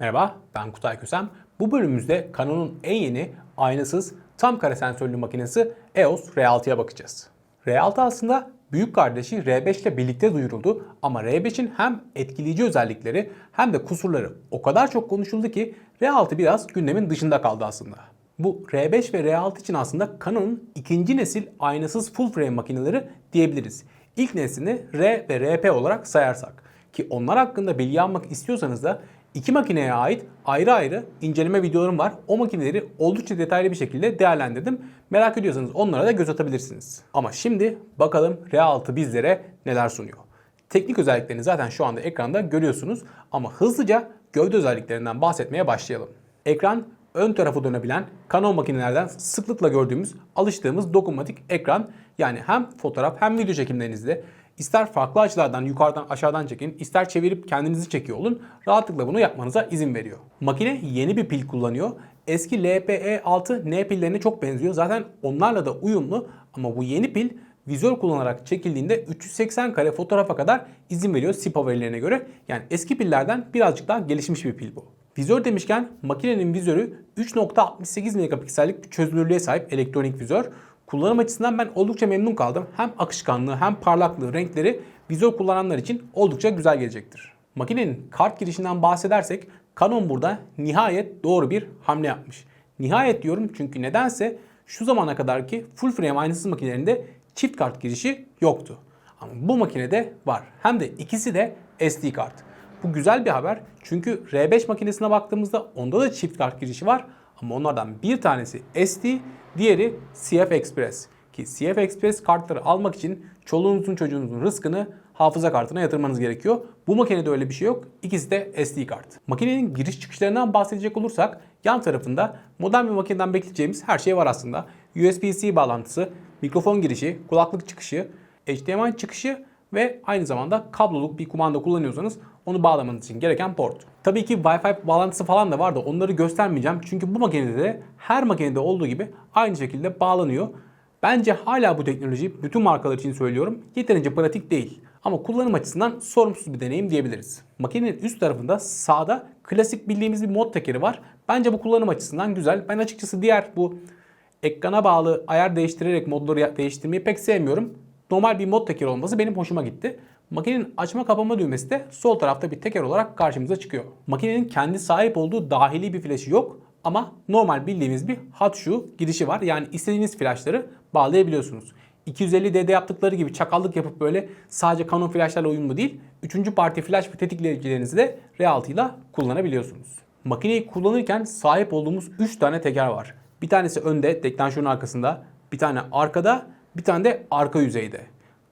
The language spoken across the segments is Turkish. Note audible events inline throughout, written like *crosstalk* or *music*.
Merhaba, ben Kutay Kösem. Bu bölümümüzde Canon'un en yeni aynasız tam kare sensörlü makinesi EOS R6'ya bakacağız. R6 aslında büyük kardeşi R5 ile birlikte duyuruldu ama R5'in hem etkileyici özellikleri hem de kusurları o kadar çok konuşuldu ki R6 biraz gündemin dışında kaldı aslında. Bu R5 ve R6 için aslında Canon'un ikinci nesil aynasız full frame makineleri diyebiliriz. İlk neslini R ve RP olarak sayarsak. Ki onlar hakkında bilgi almak istiyorsanız da İki makineye ait ayrı ayrı inceleme videolarım var. O makineleri oldukça detaylı bir şekilde değerlendirdim. Merak ediyorsanız onlara da göz atabilirsiniz. Ama şimdi bakalım R6 bizlere neler sunuyor. Teknik özelliklerini zaten şu anda ekranda görüyorsunuz ama hızlıca gövde özelliklerinden bahsetmeye başlayalım. Ekran ön tarafa dönebilen Canon makinelerden sıklıkla gördüğümüz, alıştığımız dokunmatik ekran. Yani hem fotoğraf hem video çekimlerinizde İster farklı açılardan yukarıdan aşağıdan çekin, ister çevirip kendinizi çekiyor olun. Rahatlıkla bunu yapmanıza izin veriyor. Makine yeni bir pil kullanıyor. Eski LPE6N pillerine çok benziyor. Zaten onlarla da uyumlu ama bu yeni pil vizör kullanarak çekildiğinde 380 kare fotoğrafa kadar izin veriyor SIPA verilerine göre. Yani eski pillerden birazcık daha gelişmiş bir pil bu. Vizör demişken makinenin vizörü 3.68 megapiksellik bir çözünürlüğe sahip elektronik vizör. Kullanım açısından ben oldukça memnun kaldım. Hem akışkanlığı hem parlaklığı renkleri vizör kullananlar için oldukça güzel gelecektir. Makinenin kart girişinden bahsedersek Canon burada nihayet doğru bir hamle yapmış. Nihayet diyorum çünkü nedense şu zamana kadar ki full frame aynasız makinelerinde çift kart girişi yoktu. Ama bu makinede var. Hem de ikisi de SD kart. Bu güzel bir haber çünkü R5 makinesine baktığımızda onda da çift kart girişi var. Ama onlardan bir tanesi SD, Diğeri CF Express ki CF Express kartları almak için çoluğunuzun çocuğunuzun rızkını hafıza kartına yatırmanız gerekiyor. Bu makinede öyle bir şey yok. İkisi de SD kart. Makinenin giriş çıkışlarından bahsedecek olursak yan tarafında modern bir makineden bekleyeceğimiz her şey var aslında. USB-C bağlantısı, mikrofon girişi, kulaklık çıkışı, HDMI çıkışı ve aynı zamanda kabloluk bir kumanda kullanıyorsanız onu bağlamanız için gereken port. Tabii ki Wi-Fi bağlantısı falan da var da onları göstermeyeceğim. Çünkü bu makinede de her makinede olduğu gibi aynı şekilde bağlanıyor. Bence hala bu teknoloji bütün markalar için söylüyorum yeterince pratik değil. Ama kullanım açısından sorumsuz bir deneyim diyebiliriz. Makinenin üst tarafında sağda klasik bildiğimiz bir mod tekeri var. Bence bu kullanım açısından güzel. Ben açıkçası diğer bu ekrana bağlı ayar değiştirerek modları değiştirmeyi pek sevmiyorum. Normal bir mod tekeri olması benim hoşuma gitti. Makinenin açma kapama düğmesi de sol tarafta bir teker olarak karşımıza çıkıyor. Makinenin kendi sahip olduğu dahili bir flaşı yok ama normal bildiğimiz bir hat şu girişi var. Yani istediğiniz flaşları bağlayabiliyorsunuz. 250D'de yaptıkları gibi çakallık yapıp böyle sadece Canon flaşlarla uyumlu değil, 3. parti flash ve tetiklerinizi de R6 ile kullanabiliyorsunuz. Makineyi kullanırken sahip olduğumuz 3 tane teker var. Bir tanesi önde, deklanşörün arkasında, bir tane arkada, bir tane de arka yüzeyde.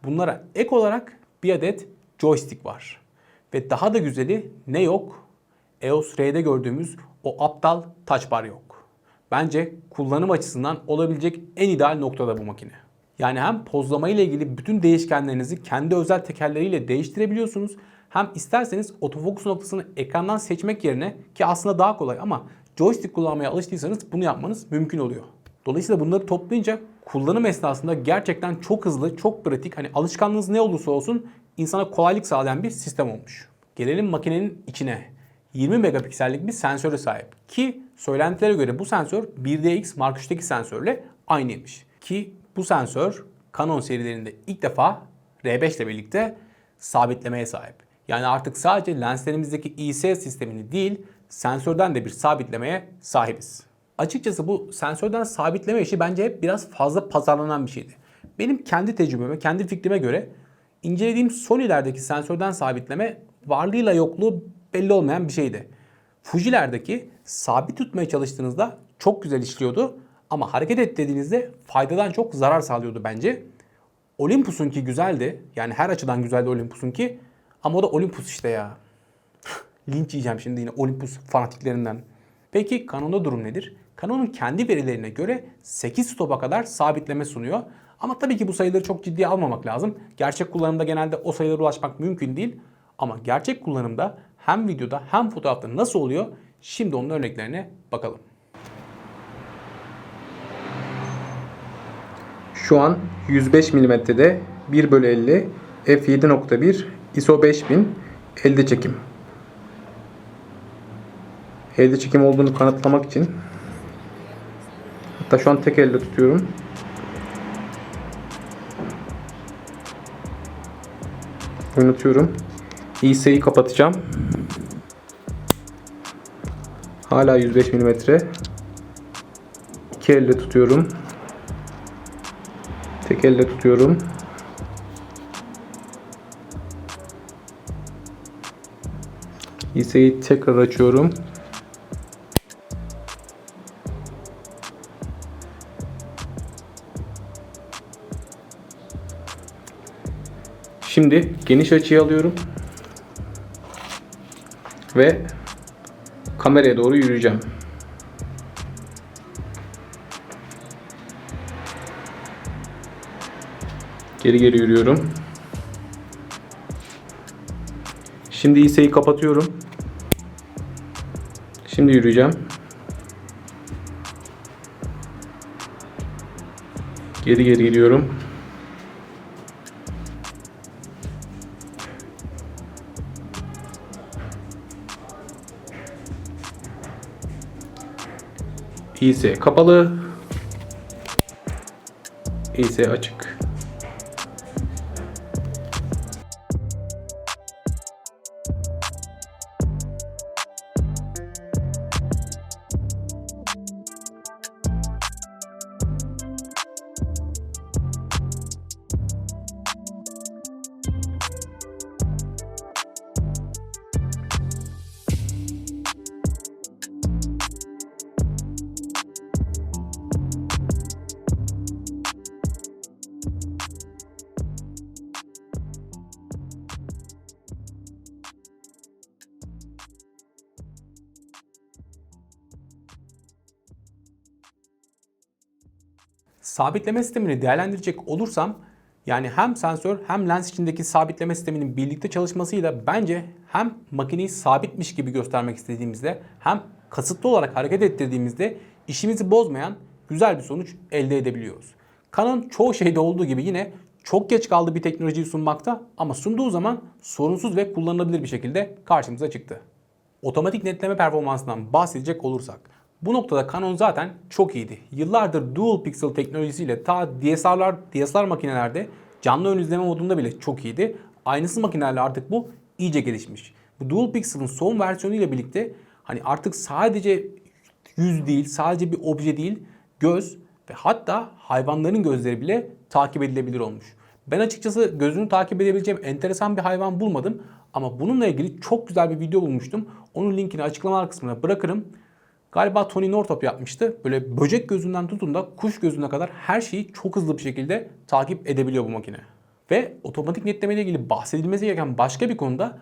Bunlara ek olarak bir adet joystick var. Ve daha da güzeli ne yok? EOS R'de gördüğümüz o aptal touch bar yok. Bence kullanım açısından olabilecek en ideal noktada bu makine. Yani hem pozlama ile ilgili bütün değişkenlerinizi kendi özel tekerleriyle değiştirebiliyorsunuz. Hem isterseniz otofokus noktasını ekrandan seçmek yerine ki aslında daha kolay ama joystick kullanmaya alıştıysanız bunu yapmanız mümkün oluyor. Dolayısıyla bunları toplayınca kullanım esnasında gerçekten çok hızlı, çok pratik, hani alışkanlığınız ne olursa olsun insana kolaylık sağlayan bir sistem olmuş. Gelelim makinenin içine. 20 megapiksellik bir sensöre sahip ki söylentilere göre bu sensör 1DX Mark 3'teki sensörle aynıymış. Ki bu sensör Canon serilerinde ilk defa R5 ile birlikte sabitlemeye sahip. Yani artık sadece lenslerimizdeki IS sistemini değil sensörden de bir sabitlemeye sahibiz açıkçası bu sensörden sabitleme işi bence hep biraz fazla pazarlanan bir şeydi. Benim kendi tecrübeme, kendi fikrime göre incelediğim Sony'lerdeki sensörden sabitleme varlığıyla yokluğu belli olmayan bir şeydi. Fuji'lerdeki sabit tutmaya çalıştığınızda çok güzel işliyordu ama hareket et dediğinizde faydadan çok zarar sağlıyordu bence. Olympus'unki güzeldi. Yani her açıdan güzeldi Olympus'unki. Ama o da Olympus işte ya. *laughs* Linç yiyeceğim şimdi yine Olympus fanatiklerinden. Peki Canon'da durum nedir? Canon'un kendi verilerine göre 8 stopa kadar sabitleme sunuyor. Ama tabii ki bu sayıları çok ciddiye almamak lazım. Gerçek kullanımda genelde o sayılara ulaşmak mümkün değil. Ama gerçek kullanımda hem videoda hem fotoğrafta nasıl oluyor? Şimdi onun örneklerine bakalım. Şu an 105 mm'de 1 bölü 50 f7.1 ISO 5000 elde çekim. Elde çekim olduğunu kanıtlamak için hatta şu an tek elle tutuyorum. Oynatıyorum. İS'yi kapatacağım. Hala 105 mm. İki elle tutuyorum. Tek elle tutuyorum. İS'yi tekrar açıyorum. Şimdi geniş açıyı alıyorum. Ve kameraya doğru yürüyeceğim. Geri geri yürüyorum. Şimdi İS'yi kapatıyorum. Şimdi yürüyeceğim. Geri geri gidiyorum. İS kapalı. İS açık. Sabitleme sistemini değerlendirecek olursam yani hem sensör hem lens içindeki sabitleme sisteminin birlikte çalışmasıyla bence hem makineyi sabitmiş gibi göstermek istediğimizde hem kasıtlı olarak hareket ettirdiğimizde işimizi bozmayan güzel bir sonuç elde edebiliyoruz. Canon çoğu şeyde olduğu gibi yine çok geç kaldı bir teknolojiyi sunmakta ama sunduğu zaman sorunsuz ve kullanılabilir bir şekilde karşımıza çıktı. Otomatik netleme performansından bahsedecek olursak bu noktada Canon zaten çok iyiydi. Yıllardır dual pixel teknolojisiyle ta DSLR, DSLR makinelerde canlı ön izleme modunda bile çok iyiydi. Aynısı makinelerle artık bu iyice gelişmiş. Bu dual pixel'ın son versiyonu ile birlikte hani artık sadece yüz değil, sadece bir obje değil, göz ve hatta hayvanların gözleri bile takip edilebilir olmuş. Ben açıkçası gözünü takip edebileceğim enteresan bir hayvan bulmadım ama bununla ilgili çok güzel bir video bulmuştum. Onun linkini açıklama kısmına bırakırım. Galiba Tony Northrop yapmıştı. Böyle böcek gözünden tutun da kuş gözüne kadar her şeyi çok hızlı bir şekilde takip edebiliyor bu makine. Ve otomatik netleme ile ilgili bahsedilmesi gereken başka bir konuda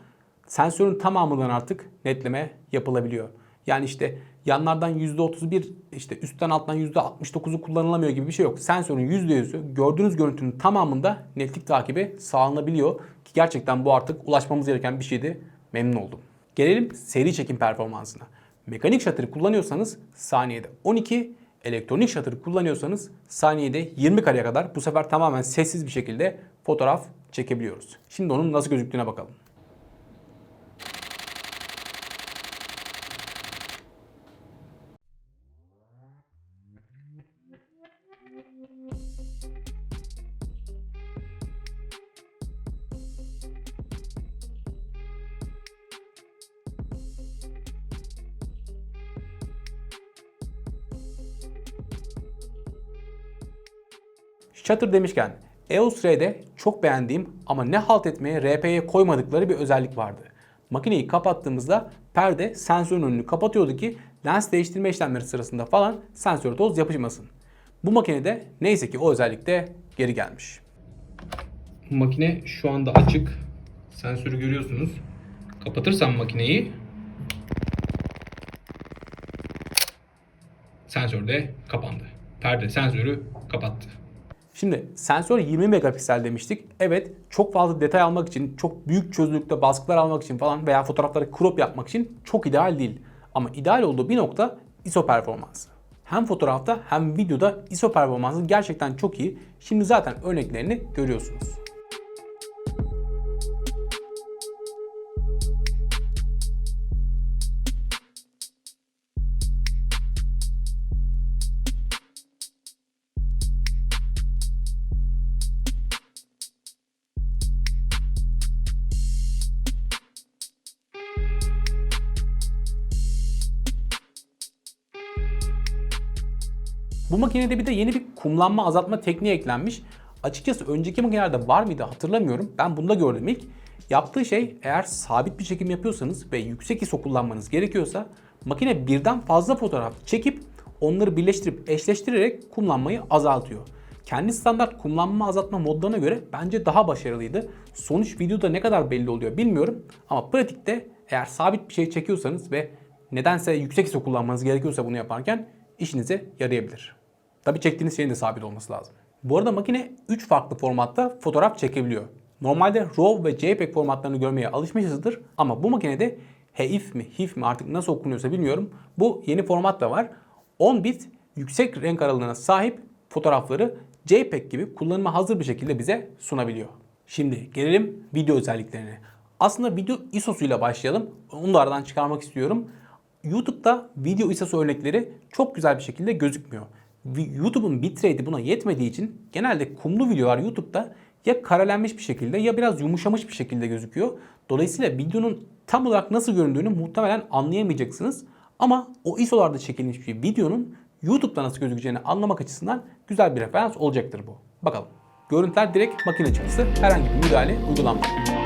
sensörün tamamından artık netleme yapılabiliyor. Yani işte yanlardan %31 işte üstten alttan %69'u kullanılamıyor gibi bir şey yok. Sensörün %100'ü gördüğünüz görüntünün tamamında netlik takibi sağlanabiliyor. Ki gerçekten bu artık ulaşmamız gereken bir şeydi. Memnun oldum. Gelelim seri çekim performansına. Mekanik shutter kullanıyorsanız saniyede 12, elektronik shutter kullanıyorsanız saniyede 20 kareye kadar bu sefer tamamen sessiz bir şekilde fotoğraf çekebiliyoruz. Şimdi onun nasıl gözüktüğüne bakalım. Shutter demişken EOS R'de çok beğendiğim ama ne halt etmeye RP'ye koymadıkları bir özellik vardı. Makineyi kapattığımızda perde sensörün önünü kapatıyordu ki lens değiştirme işlemleri sırasında falan sensör toz yapışmasın. Bu makinede neyse ki o özellik de geri gelmiş. Makine şu anda açık. Sensörü görüyorsunuz. Kapatırsam makineyi sensör de kapandı. Perde sensörü kapattı. Şimdi sensör 20 megapiksel demiştik. Evet çok fazla detay almak için, çok büyük çözünürlükte baskılar almak için falan veya fotoğrafları crop yapmak için çok ideal değil. Ama ideal olduğu bir nokta ISO performansı. Hem fotoğrafta hem videoda ISO performansı gerçekten çok iyi. Şimdi zaten örneklerini görüyorsunuz. Bu makinede bir de yeni bir kumlanma azaltma tekniği eklenmiş. Açıkçası önceki makinelerde var mıydı hatırlamıyorum. Ben bunda gördüm ilk. Yaptığı şey eğer sabit bir çekim yapıyorsanız ve yüksek ISO kullanmanız gerekiyorsa makine birden fazla fotoğraf çekip onları birleştirip eşleştirerek kumlanmayı azaltıyor. Kendi standart kumlanma azaltma modlarına göre bence daha başarılıydı. Sonuç videoda ne kadar belli oluyor bilmiyorum ama pratikte eğer sabit bir şey çekiyorsanız ve nedense yüksek ISO kullanmanız gerekiyorsa bunu yaparken işinize yarayabilir. Tabi çektiğiniz şeyin de sabit olması lazım. Bu arada makine 3 farklı formatta fotoğraf çekebiliyor. Normalde RAW ve JPEG formatlarını görmeye alışmışızdır ama bu makinede HEIF mi, HIF mi artık nasıl okunuyorsa bilmiyorum. Bu yeni format da var. 10 bit yüksek renk aralığına sahip fotoğrafları JPEG gibi kullanıma hazır bir şekilde bize sunabiliyor. Şimdi gelelim video özelliklerine. Aslında video ISO'suyla başlayalım. Onu da aradan çıkarmak istiyorum. YouTube'da video ISO'su örnekleri çok güzel bir şekilde gözükmüyor. YouTube'un bitrate'i buna yetmediği için genelde kumlu videolar YouTube'da ya karelenmiş bir şekilde ya biraz yumuşamış bir şekilde gözüküyor. Dolayısıyla videonun tam olarak nasıl göründüğünü muhtemelen anlayamayacaksınız. Ama o ISO'larda çekilmiş bir videonun YouTube'da nasıl gözükeceğini anlamak açısından güzel bir referans olacaktır bu. Bakalım. Görüntüler direkt makine çıktısı. Herhangi bir müdahale uygulanmıyor.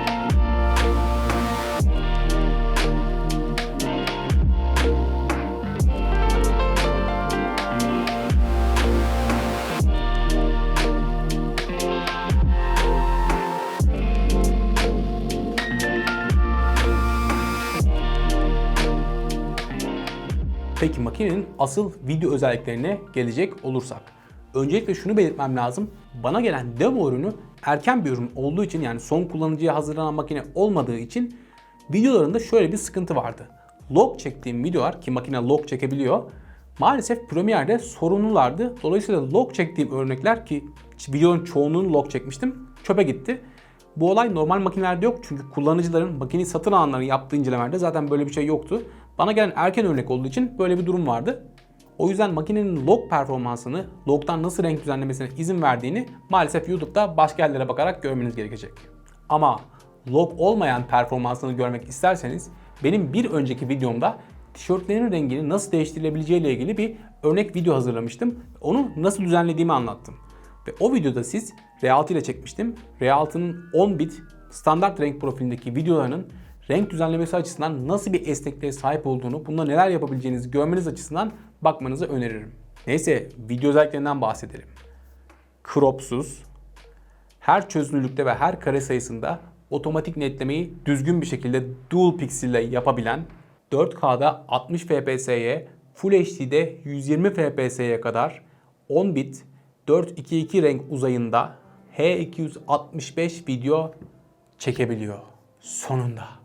Peki makinenin asıl video özelliklerine gelecek olursak. Öncelikle şunu belirtmem lazım. Bana gelen demo ürünü erken bir ürün olduğu için yani son kullanıcıya hazırlanan makine olmadığı için videolarında şöyle bir sıkıntı vardı. Log çektiğim videolar ki makine log çekebiliyor. Maalesef Premiere'de sorunlulardı. Dolayısıyla log çektiğim örnekler ki videonun çoğunluğunu log çekmiştim çöpe gitti. Bu olay normal makinelerde yok çünkü kullanıcıların makineyi satın alanların yaptığı incelemelerde zaten böyle bir şey yoktu. Bana gelen erken örnek olduğu için böyle bir durum vardı. O yüzden makinenin log performansını, logdan nasıl renk düzenlemesine izin verdiğini maalesef YouTube'da başka yerlere bakarak görmeniz gerekecek. Ama log olmayan performansını görmek isterseniz benim bir önceki videomda tişörtlerin rengini nasıl değiştirilebileceği ile ilgili bir örnek video hazırlamıştım. Onu nasıl düzenlediğimi anlattım. Ve o videoda siz R6 ile çekmiştim. R6'nın 10 bit standart renk profilindeki videolarının renk düzenlemesi açısından nasıl bir esnekliğe sahip olduğunu, bunda neler yapabileceğinizi görmeniz açısından bakmanızı öneririm. Neyse video özelliklerinden bahsedelim. Cropsuz, her çözünürlükte ve her kare sayısında otomatik netlemeyi düzgün bir şekilde dual pixel ile yapabilen, 4K'da 60 fps'ye, Full HD'de 120 fps'ye kadar 10 bit 422 renk uzayında H265 video çekebiliyor. Sonunda.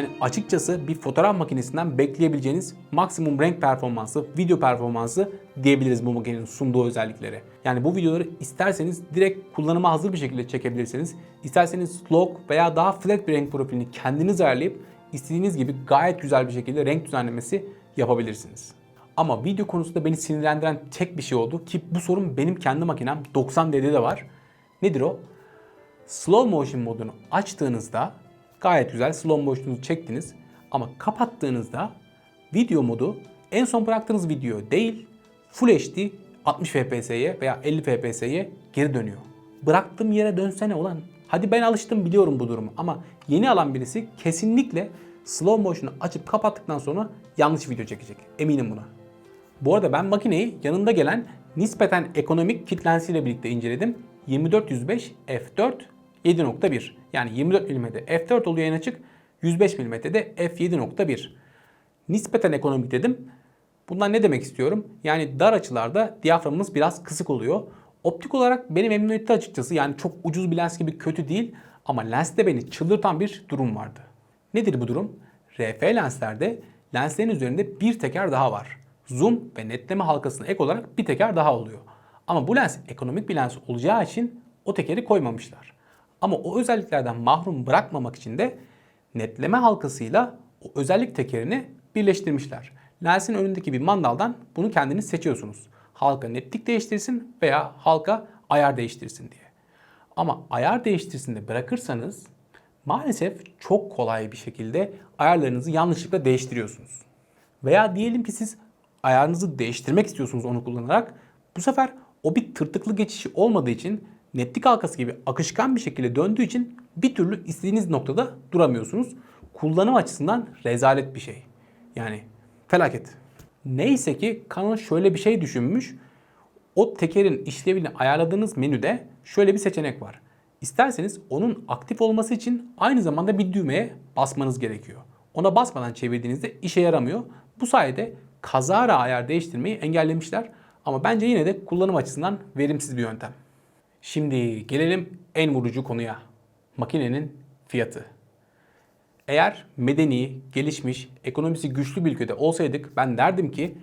Yani açıkçası bir fotoğraf makinesinden bekleyebileceğiniz maksimum renk performansı, video performansı diyebiliriz bu makinenin sunduğu özelliklere. Yani bu videoları isterseniz direkt kullanıma hazır bir şekilde çekebilirsiniz. İsterseniz log veya daha flat bir renk profilini kendiniz ayarlayıp istediğiniz gibi gayet güzel bir şekilde renk düzenlemesi yapabilirsiniz. Ama video konusunda beni sinirlendiren tek bir şey oldu ki bu sorun benim kendi makinem 90D'de de var. Nedir o? Slow motion modunu açtığınızda gayet güzel slow motion'u çektiniz ama kapattığınızda video modu en son bıraktığınız video değil Full HD 60 FPS'ye veya 50 FPS'ye geri dönüyor. Bıraktığım yere dönsene ulan. Hadi ben alıştım biliyorum bu durumu ama yeni alan birisi kesinlikle slow motion'u açıp kapattıktan sonra yanlış video çekecek. Eminim buna. Bu arada ben makineyi yanında gelen nispeten ekonomik kit lensiyle birlikte inceledim. 24-105 f4 7.1 yani 24 mm f4 oluyor en açık 105 mm de f7.1 nispeten ekonomik dedim. Bundan ne demek istiyorum? Yani dar açılarda diyaframımız biraz kısık oluyor. Optik olarak beni memnun etti açıkçası. Yani çok ucuz bir lens gibi kötü değil. Ama lenste beni çıldırtan bir durum vardı. Nedir bu durum? RF lenslerde lenslerin üzerinde bir teker daha var. Zoom ve netleme halkasına ek olarak bir teker daha oluyor. Ama bu lens ekonomik bir lens olacağı için o tekeri koymamışlar. Ama o özelliklerden mahrum bırakmamak için de netleme halkasıyla o özellik tekerini birleştirmişler. Lensin önündeki bir mandaldan bunu kendiniz seçiyorsunuz. Halka netlik değiştirsin veya halka ayar değiştirsin diye. Ama ayar değiştirsin de bırakırsanız maalesef çok kolay bir şekilde ayarlarınızı yanlışlıkla değiştiriyorsunuz. Veya diyelim ki siz ayarınızı değiştirmek istiyorsunuz onu kullanarak. Bu sefer o bir tırtıklı geçişi olmadığı için netlik halkası gibi akışkan bir şekilde döndüğü için bir türlü istediğiniz noktada duramıyorsunuz. Kullanım açısından rezalet bir şey. Yani felaket. Neyse ki Canon şöyle bir şey düşünmüş. O tekerin işlevini ayarladığınız menüde şöyle bir seçenek var. İsterseniz onun aktif olması için aynı zamanda bir düğmeye basmanız gerekiyor. Ona basmadan çevirdiğinizde işe yaramıyor. Bu sayede kazara ayar değiştirmeyi engellemişler. Ama bence yine de kullanım açısından verimsiz bir yöntem. Şimdi gelelim en vurucu konuya. Makinenin fiyatı. Eğer medeni, gelişmiş, ekonomisi güçlü bir ülkede olsaydık ben derdim ki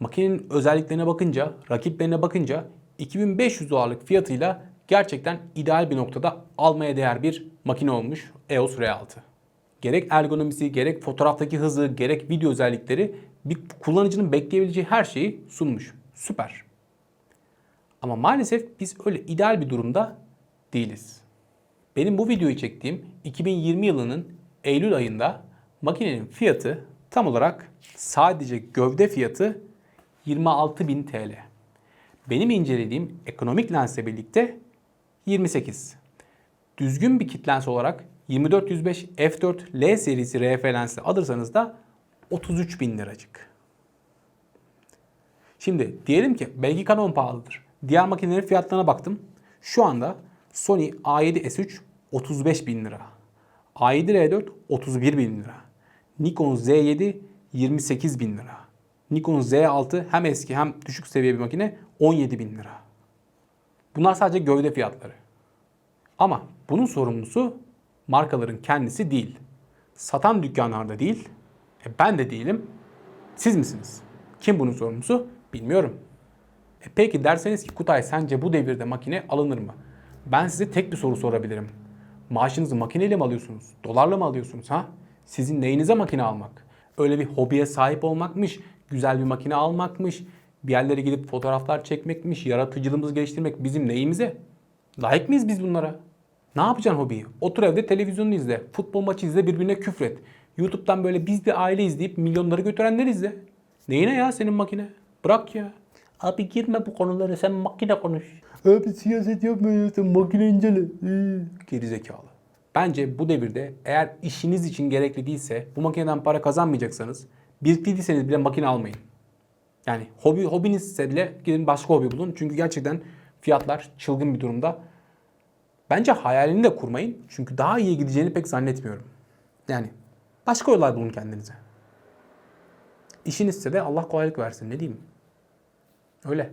makinenin özelliklerine bakınca, rakiplerine bakınca 2500 dolarlık fiyatıyla gerçekten ideal bir noktada almaya değer bir makine olmuş EOS R6. Gerek ergonomisi, gerek fotoğraftaki hızı, gerek video özellikleri bir kullanıcının bekleyebileceği her şeyi sunmuş. Süper. Ama maalesef biz öyle ideal bir durumda değiliz. Benim bu videoyu çektiğim 2020 yılının Eylül ayında makinenin fiyatı tam olarak sadece gövde fiyatı 26.000 TL. Benim incelediğim ekonomik lensle birlikte 28. Düzgün bir kit lens olarak 2405 f4 L serisi RF lensle alırsanız da 33 bin liracık. Şimdi diyelim ki belki Canon pahalıdır. Diğer makinelerin fiyatlarına baktım. Şu anda Sony A7S3 35 bin lira. A7 R4 31 bin lira. Nikon Z7 28 bin lira. Nikon Z6 hem eski hem düşük seviye bir makine 17 bin lira. Bunlar sadece gövde fiyatları. Ama bunun sorumlusu markaların kendisi değil. Satan dükkanlarda değil. E ben de değilim. Siz misiniz? Kim bunun sorumlusu? Bilmiyorum. E peki derseniz ki Kutay sence bu devirde makine alınır mı? Ben size tek bir soru sorabilirim. Maaşınızı makineyle mi alıyorsunuz? Dolarla mı alıyorsunuz ha? Sizin neyinize makine almak? Öyle bir hobiye sahip olmakmış, güzel bir makine almakmış, bir yerlere gidip fotoğraflar çekmekmiş, yaratıcılığımızı geliştirmek bizim neyimize? Layık mıyız biz bunlara? Ne yapacaksın hobiyi? Otur evde televizyonunu izle, futbol maçı izle, birbirine küfret. YouTube'dan böyle biz bir aile izleyip milyonları götürenler izle. Neyine ya senin makine? Bırak ya. Abi girme bu konulara sen makine konuş. Abi siyaset yapma sen makine incele. Ee, Gerizekalı. Bence bu devirde eğer işiniz için gerekli değilse bu makineden para kazanmayacaksanız biriktirdiyseniz bile makine almayın. Yani hobi hobinizse bile gidin başka hobi bulun. Çünkü gerçekten fiyatlar çılgın bir durumda. Bence hayalini de kurmayın. Çünkü daha iyi gideceğini pek zannetmiyorum. Yani başka yollar bulun kendinize. İşinizse de Allah kolaylık versin ne diyeyim. Öyle.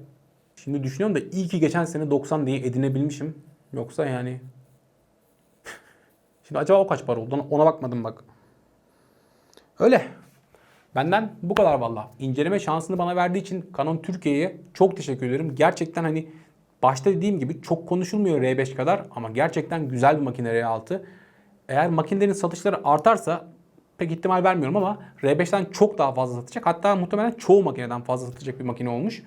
Şimdi düşünüyorum da iyi ki geçen sene 90 diye edinebilmişim. Yoksa yani... *laughs* Şimdi acaba o kaç para oldu? Ona bakmadım bak. Öyle. Benden bu kadar valla. İnceleme şansını bana verdiği için Canon Türkiye'ye çok teşekkür ederim. Gerçekten hani başta dediğim gibi çok konuşulmuyor R5 kadar ama gerçekten güzel bir makine R6. Eğer makinelerin satışları artarsa pek ihtimal vermiyorum ama R5'ten çok daha fazla satacak. Hatta muhtemelen çoğu makineden fazla satacak bir makine olmuş.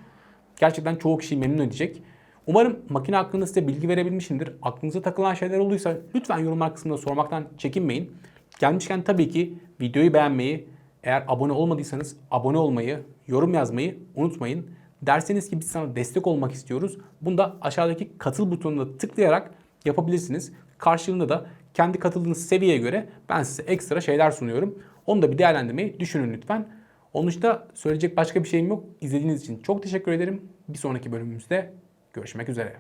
Gerçekten çoğu kişiyi memnun edecek. Umarım makine hakkında size bilgi verebilmişimdir. Aklınıza takılan şeyler olduysa lütfen yorumlar kısmında sormaktan çekinmeyin. Gelmişken tabii ki videoyu beğenmeyi, eğer abone olmadıysanız abone olmayı, yorum yazmayı unutmayın. Derseniz ki biz sana destek olmak istiyoruz. Bunu da aşağıdaki katıl butonuna tıklayarak yapabilirsiniz. Karşılığında da kendi katıldığınız seviyeye göre ben size ekstra şeyler sunuyorum. Onu da bir değerlendirmeyi düşünün lütfen. Onun dışında söyleyecek başka bir şeyim yok. İzlediğiniz için çok teşekkür ederim. Bir sonraki bölümümüzde görüşmek üzere.